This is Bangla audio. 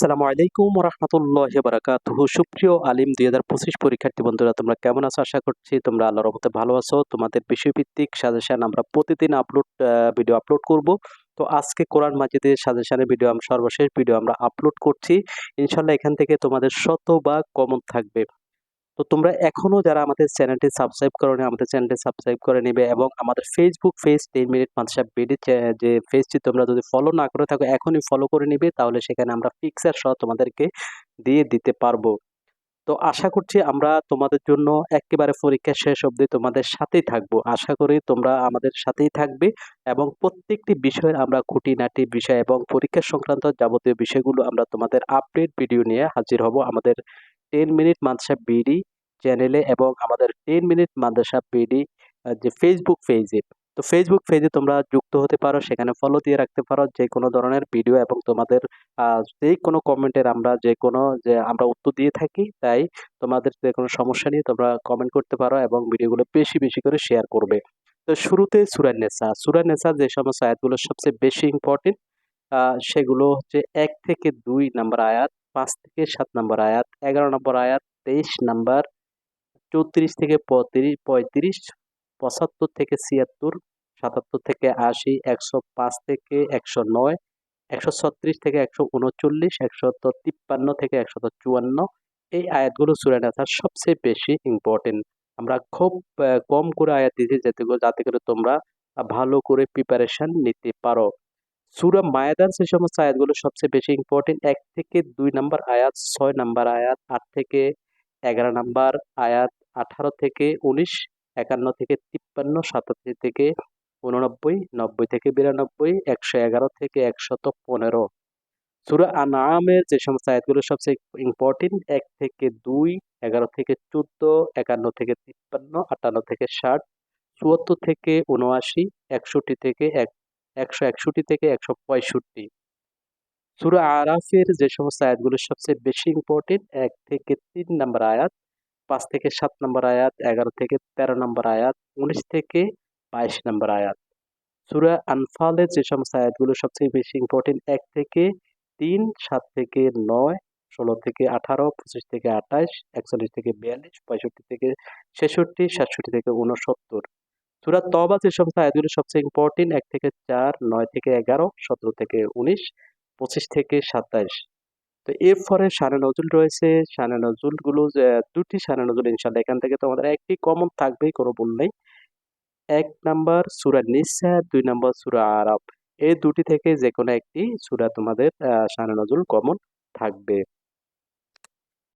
আসসালামু আলাইকুম রহমতুল্লাহ বারাকাত সুপ্রিয় আলিম, দুই হাজার পঁচিশ পরীক্ষার্থী বন্ধুরা, তোমরা কেমন আছো? আশা করছি তোমরা আল্লাহর রহমতে ভালো আছো। তোমাদের বিষয়ভিত্তিক সাজেশন আমরা প্রতিদিন আপলোড ভিডিও আপলোড করব। তো আজকে কোরআন মাজিদের সাজেশনের ভিডিও আমরা সর্বশেষ ভিডিও আমরা আপলোড করছি। ইনশাল্লাহ এখান থেকে তোমাদের শতভাগ কমন থাকবে। তো তোমরা এখনও যারা আমাদের চ্যানেলটি সাবস্ক্রাইব করোনি, আমাদের চ্যানেলটি সাবস্ক্রাইব করে নেবে এবং আমাদের ফেসবুক পেজ টেন মিনিট মানসাব বিডি যে পেজটি তোমরা যদি ফলো না করে থাকো, এখনই ফলো করে নিবে, তাহলে সেখানে আমরা পিকচার সহ তোমাদেরকে দিয়ে দিতে পারব। তো আশা করছি আমরা তোমাদের জন্য একেবারে পরীক্ষা শেষ অবধি তোমাদের সাথেই থাকব। আশা করি তোমরা আমাদের সাথেই থাকবে এবং প্রত্যেকটি বিষয়ের আমরা খুঁটিনাটি বিষয় এবং পরীক্ষা সংক্রান্ত যাবতীয় বিষয়গুলো আমরা তোমাদের আপডেট ভিডিও নিয়ে হাজির হব আমাদের টেন মিনিট মাদ্রাসা বিডি চ্যানেলে এবং আমাদের ten minute Madrasa B D যে ফেসবুক পেজে তো ফেসবুক পেজে তোমরা যুক্ত হতে পারো, সেখানে ফলো দিয়ে রাখতে পারো যে কোনো ধরনের ভিডিও এবং তোমাদের যে কোনো কমেন্টের আমরা যে কোনো যে আমরা উত্তর দিয়ে থাকি, তাই তোমাদের যে কোনো সমস্যা নিয়ে তোমরা কমেন্ট করতে পারো এবং ভিডিওগুলো বেশি বেশি করে শেয়ার করবে। তো শুরুতে সুরান নেশা সুরান নেশা যে সমস্ত আয়াতগুলো সবচেয়ে বেশি ইম্পর্টেন্ট সেগুলো হচ্ছে এক থেকে দুই নাম্বার আয়াত। পাঁচ থেকে সাত নম্বর আয়াত, এগারো নম্বর আয়াত, তেইশ নম্বর, চৌত্রিশ থেকে পঁয়ত্রিশ পঁয়ত্রিশ, পঁচাত্তর থেকে ছিয়াত্তর, সাতাত্তর থেকে আশি, একশো পাঁচ থেকে একশো নয়, একশো ছত্রিশ থেকে একশো উনচল্লিশ একশত তিপ্পান্ন থেকে একশত চুয়ান্ন। এই আয়াতগুলো সুরান আসার সবচেয়ে বেশি ইম্পর্টেন্ট আমরা খুব কম করে আয়াত দিয়েছি যাতে যাতে করে তোমরা ভালো করে প্রিপারেশন নিতে পারো। সুরা মায়াদার যে সমস্ত আয়াতগুলো সবচেয়ে বেশি ইম্পর্টেন্ট এক থেকে দুই নাম্বার আয়াত, ছয় নাম্বার আয়াত, আট থেকে এগারো নাম্বার আয়াত, আঠারো থেকে উনিশ, একান্ন থেকে তিপ্পান্ন সাতাশি থেকে উননব্বই নব্বই থেকে বিরানব্বই, একশো এগারো থেকে একশত পনেরো। সুরা আনামের যে সমস্ত আয়াতগুলো সবচেয়ে ইম্পর্টেন্ট এক থেকে দুই, এগারো থেকে চোদ্দ, একান্ন থেকে তিপ্পান্ন, আটান্ন থেকে ষাট, চুয়াত্তর থেকে উনআশি একষট্টি থেকে এক একশো একষট্টি থেকে একশো পঁয়ষট্টি। সুরা আরাফের যে সমস্ত আয়াতগুলো, সবচেয়ে বেশি ইম্পর্টেন্ট এক থেকে তিন নম্বর আয়াত, পাঁচ থেকে সাত নম্বর আয়াত, এগারো থেকে তেরো নম্বর আয়াত, উনিশ থেকে বাইশ নম্বর আয়াত। সুরা আনফালের যে সমস্ত আয়াতগুলো, সবচেয়ে বেশি ইম্পর্টেন্ট এক থেকে তিন, সাত থেকে নয়, ষোলো থেকে আঠারো, পঁচিশ থেকে আঠাশ, একচল্লিশ থেকে বিয়াল্লিশ, পঁয়ষট্টি থেকে ছেষট্টি, সাতষট্টি থেকে উনসত্তর সুরা তবা যে সমস্ত আয়াতগুলো সবচেয়ে ইম্পর্টেন্ট এক থেকে চার, নয় থেকে এগারো, সতেরো থেকে উনিশ, পঁচিশ থেকে সাতাইশ। তো এরপরে সানে নজুল রয়েছে। সানে নজুলগুলো দুটি সানে নজুল ইনশাল্লাহ এখান থেকে তোমাদের একটি কমন থাকবেই, কোনো ভুল নেই। এক নাম্বার সুরা নিসা, দুই নাম্বার সুরা আরব এই দুটি থেকে যে কোনো একটি সুরা তোমাদের সানে নজুল কমন থাকবে।